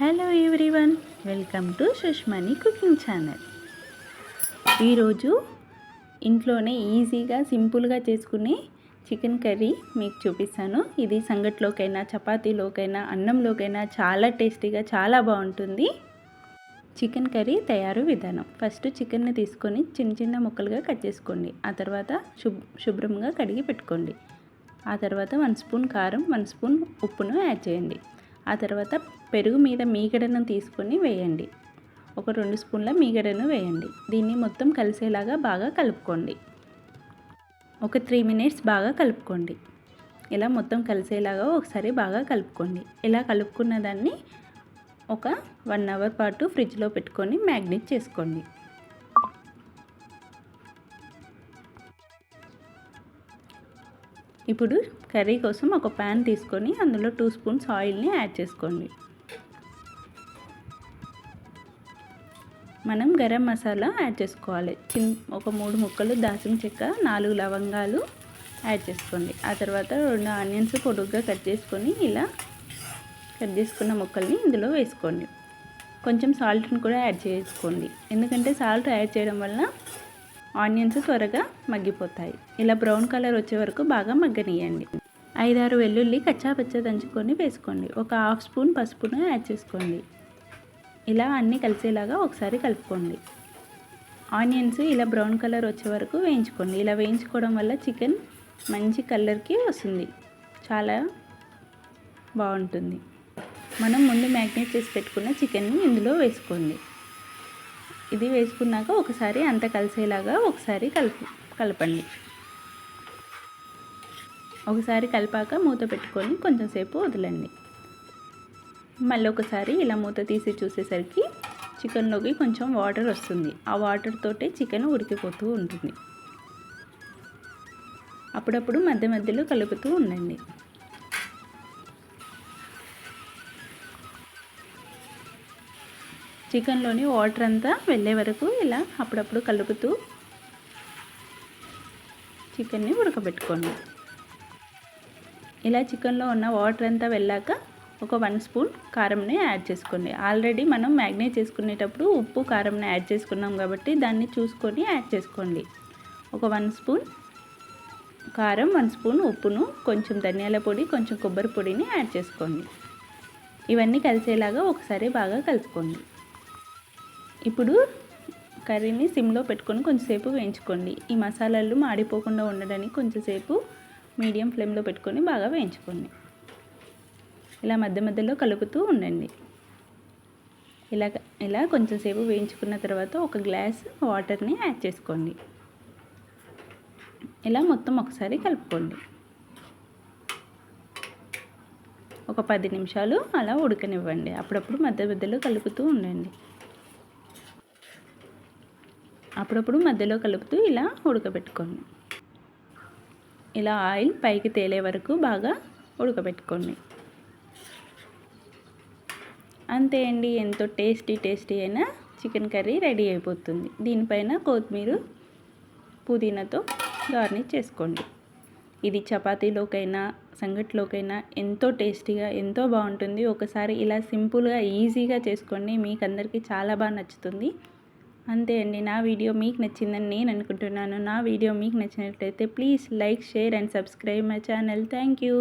Hello everyone welcome to Sushmani cooking channel. ఈరోజు ఇంట్లోనే ఈజీగా సింపుల్గా చేసుకునే చికెన్ కర్రీ మీకు చూపిస్తాను. ఇది సంగట్లోకైనా చపాతీలోకైనా అన్నంలోకైనా చాలా టేస్టీగా చాలా బాగుంటుంది. చికెన్ కర్రీ తయారు విధానం. ఫస్ట్ చికెన్ని తీసుకొని చిన్న చిన్న ముక్కలుగా కట్ చేసుకోండి. ఆ తర్వాత శుభ్ శుభ్రంగా కడిగి పెట్టుకోండి. ఆ తర్వాత వన్ స్పూన్ కారం వన్ స్పూన్ ఉప్పును యాడ్ చేయండి. ఆ తర్వాత పెరుగు మీద మీగడను తీసుకొని వేయండి. ఒక రెండు స్పూన్ల మీగడను వేయండి. దీన్ని మొత్తం కలిసేలాగా బాగా కలుపుకోండి. ఒక త్రీ మినిట్స్ బాగా కలుపుకోండి. ఇలా మొత్తం కలిసేలాగా ఒకసారి బాగా కలుపుకోండి. ఇలా కలుపుకున్న దాన్ని ఒక వన్ అవర్ పాటు ఫ్రిడ్జ్లో పెట్టుకొని మ్యాగ్నేట్ చేసుకోండి. ఇప్పుడు కర్రీ కోసం ఒక ప్యాన్ తీసుకొని అందులో టూ స్పూన్స్ ఆయిల్ని యాడ్ చేసుకోండి. మనం గరం మసాలా యాడ్ చేసుకోవాలి. చిన్ ఒక మూడు ముక్కలు దాచిన చెక్క నాలుగు లవంగాలు యాడ్ చేసుకోండి. ఆ తర్వాత రెండు ఆనియన్స్ పొడుగ్గా కట్ చేసుకొని ఇలా కట్ చేసుకున్న ముక్కల్ని ఇందులో వేసుకోండి. కొంచెం సాల్ట్ని కూడా యాడ్ చేసుకోండి. ఎందుకంటే సాల్ట్ యాడ్ చేయడం వల్ల ఆనియన్స్ త్వరగా మగ్గిపోతాయి. ఇలా బ్రౌన్ కలర్ వచ్చే వరకు బాగా మగ్గనియండి ఐదారు వెల్లుల్లి కచ్చాపచ్చ దంచుకొని వేసుకోండి. ఒక హాఫ్ స్పూన్ పసుపును యాడ్ చేసుకోండి. ఇలా అన్నీ కలిసేలాగా ఒకసారి కలుపుకోండి. ఆనియన్స్ ఇలా బ్రౌన్ కలర్ వచ్చే వరకు వేయించుకోండి. ఇలా వేయించుకోవడం వల్ల చికెన్ మంచి కలర్కి వస్తుంది. చాలా బాగుంటుంది. మనం ముందు మ్యాగ్నేట్ చేసి పెట్టుకున్న చికెన్ని ఇందులో వేసుకోండి. ఇది వేసుకున్నాక ఒకసారి అంత కలిసేలాగా ఒకసారి కలుపు కలపండి. ఒకసారి కలిపాక మూత పెట్టుకొని కొంచెంసేపు వదలండి. మళ్ళీ ఒకసారి ఇలా మూత తీసి చూసేసరికి చికెన్లోకి కొంచెం వాటర్ వస్తుంది. ఆ వాటర్ తోటే చికెన్ ఉడికిపోతూ ఉంటుంది. అప్పుడప్పుడు మధ్య మధ్యలో కలుపుతూ ఉండండి. చికెన్లోని వాటర్ అంతా వెళ్ళే వరకు ఇలా అప్పుడప్పుడు కలుపుతూ చికెన్ని ఉడకబెట్టుకోండి. ఇలా చికెన్లో ఉన్న వాటర్ అంతా వెళ్ళాక ఒక వన్ స్పూన్ కారంని యాడ్ చేసుకోండి. ఆల్రెడీ మనం మ్యాగ్నేట్ చేసుకునేటప్పుడు ఉప్పు కారంని యాడ్ చేసుకున్నాం కాబట్టి దాన్ని చూసుకొని యాడ్ చేసుకోండి. ఒక వన్ స్పూన్ కారం వన్ స్పూన్ ఉప్పును కొంచెం ధనియాల పొడి కొంచెం కొబ్బరి పొడిని యాడ్ చేసుకోండి. ఇవన్నీ కలిసేలాగా ఒకసారి బాగా కలుపుకోండి. ఇప్పుడు కర్రీని సిమ్లో పెట్టుకొని కొంచెంసేపు వేయించుకోండి. ఈ మసాలాలు మాడిపోకుండా ఉండడానికి కొంచెంసేపు మీడియం ఫ్లేమ్లో పెట్టుకొని బాగా వేయించుకోండి. ఇలా మధ్య మధ్యలో కలుపుతూ ఉండండి. ఇలా ఇలా కొంచెంసేపు వేయించుకున్న తర్వాత ఒక గ్లాస్ వాటర్ని యాడ్ చేసుకోండి. ఇలా మొత్తం ఒకసారి కలుపుకోండి. ఒక పది నిమిషాలు అలా ఉడకనివ్వండి. అప్పుడప్పుడు మధ్య మధ్యలో కలుపుతూ ఉండండి. అప్పుడప్పుడు మధ్యలో కలుపుతూ ఇలా ఉడకబెట్టుకోండి. ఇలా ఆయిల్ పైకి తేలే వరకు బాగా ఉడకబెట్టుకోండి. అంతే అండి ఎంతో టేస్టీ టేస్టీ అయిన చికెన్ కర్రీ రెడీ అయిపోతుంది. దీనిపైన కొత్తిమీర పుదీనాతో గార్నిష్ చేసుకోండి. ఇది చపాతీలోకైనా సంగట్లోకైనా ఎంతో టేస్టీగా ఎంతో బాగుంటుంది. ఒకసారి ఇలా సింపుల్గా ఈజీగా చేసుకోండి. మీకు అందరికీ చాలా బాగా నచ్చుతుంది. అంతే అండి. నా వీడియో మీకు నచ్చిందని నేను అనుకుంటున్నాను. నా వీడియో మీకు నచ్చినట్లయితే please like share and subscribe my channel. Thank you.